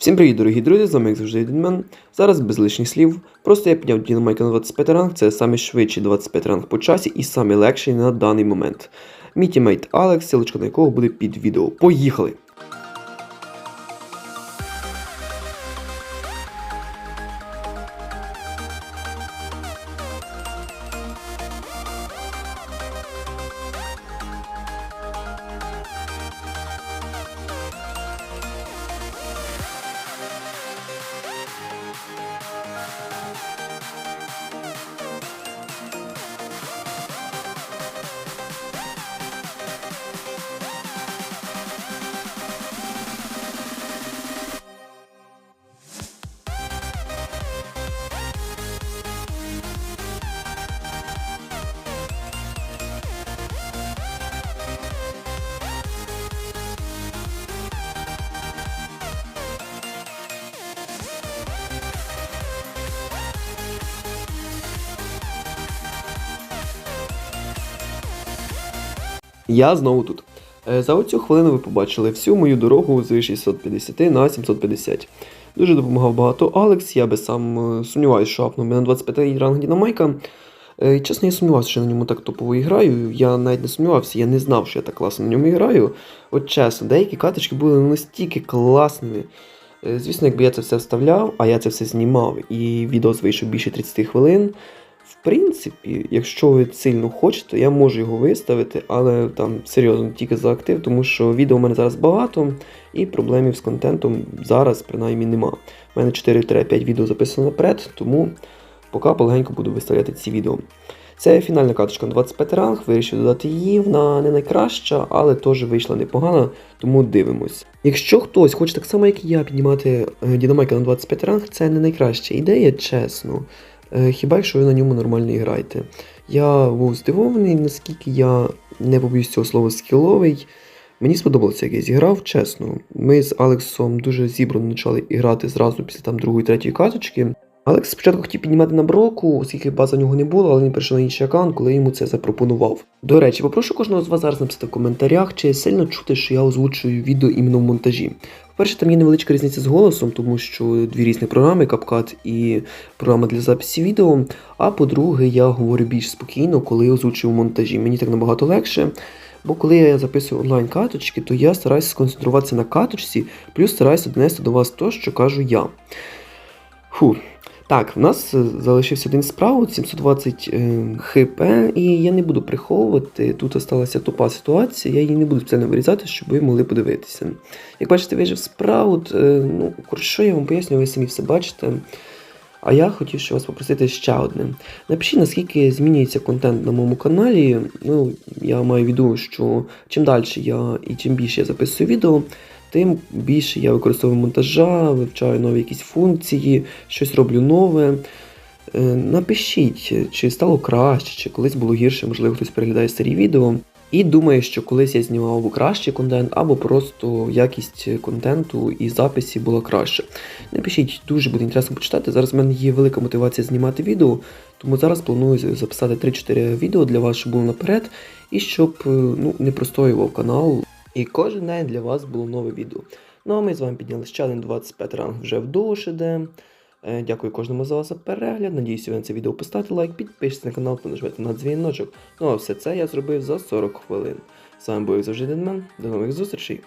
Всім привіт, дорогі друзі, з вами як завжди Дінмен. Зараз без лишніх слів. Просто я підняв Дінамайка на 25 ранг, це самий швидший 25 ранг по часі і самий легший на даний момент. Мій тімейт Алекс, силочка на якого буде під відео. Поїхали! Я знову тут. Е, За оцю хвилину ви побачили всю мою дорогу з 650 на 750. Дуже допомагав багато Алекс, я би сам е, сумніваюся, що апнув мене на 25 ранг Дінамайка. Е, Чесно, я сумнівався, що на ньому так топово граю. Я навіть не сумнівався, я не знав, що я так класно на ньому граю. От чесно, деякі каточки були настільки класними. Звісно, якби я це все вставляв, а я це все знімав, і відео вийшов більше 30 хвилин. В принципі, якщо ви сильно хочете, я можу його виставити, але там серйозно тільки за актив, тому що відео у мене зараз багато, і проблемів з контентом зараз принаймні нема. У мене 4-5 відео записано наперед, тому поки полегенько буду виставляти ці відео. Це фінальна каточка на 25 ранг, вирішив додати її, вона не найкраща, але теж вийшла непогана, тому дивимось. Якщо хтось хоче так само, як і я, піднімати е, Дінамайка на 25 ранг, це не найкраща ідея, чесно. Е, Хіба якщо ви на ньому нормально граєте. Я був здивований, наскільки я не побоюсь цього слова скіловий. Мені сподобалося, як я зіграв, чесно. Ми з Алексом дуже зібрано почали грати зразу після там другої, третьої каточки. Алекс спочатку хотів піднімати на броку, оскільки база в нього не було, але він перейшов на інший аккаунт, коли йому це запропонував. До речі, попрошу кожного з вас зараз написати в коментарях, чи сильно чути, що я озвучую відео іменно в монтажі. По-перше, там є невеличка різниця з голосом, тому що дві різні програми, CapCut і програма для записі відео. А по-друге, я говорю більш спокійно, коли озвучую в монтажі. Мені так набагато легше. Бо коли я записую онлайн каточки, то я стараюся сконцентруватися на каточці, плюс стараюся донести до вас те, що кажу я. Фу. Так, в нас е, залишився один справ, 720 е, хп, і я не буду приховувати. Тут сталася тупа ситуація, я її не буду спеціально вирізати, щоб ви могли подивитися. Як бачите, вижив справ, е, ну, що я вам пояснюю, ви самі все бачите. А я хотів ще вас попросити ще одне. Напишіть, наскільки змінюється контент на моєму каналі. Ну, я маю в виду, що чим далі я і чим більше я записую відео, тим більше я використовую монтажа, вивчаю нові якісь функції, щось роблю нове. Е, Напишіть, чи стало краще, чи колись було гірше, можливо, хтось переглядає старі відео. І думає, що колись я знімав або кращий контент, або просто якість контенту і записі була краще. Напишіть, дуже буде інтересно почитати. Зараз в мене є велика мотивація знімати відео, тому зараз планую записати 3-4 відео для вас, щоб було наперед, і щоб е, ну, не простоював канал. І кожен день для вас було нове відео. Ну а ми з вами підняли ще один 25 ранг вже в душ іде. Е, Дякую кожному за вас за перегляд. Надіюсь, ви це відео поставте лайк, підпишіться на канал та нажмете на дзвіночок. Ну а все це я зробив за 40 хвилин. З вами був завжди Денмен. До нових зустрічей!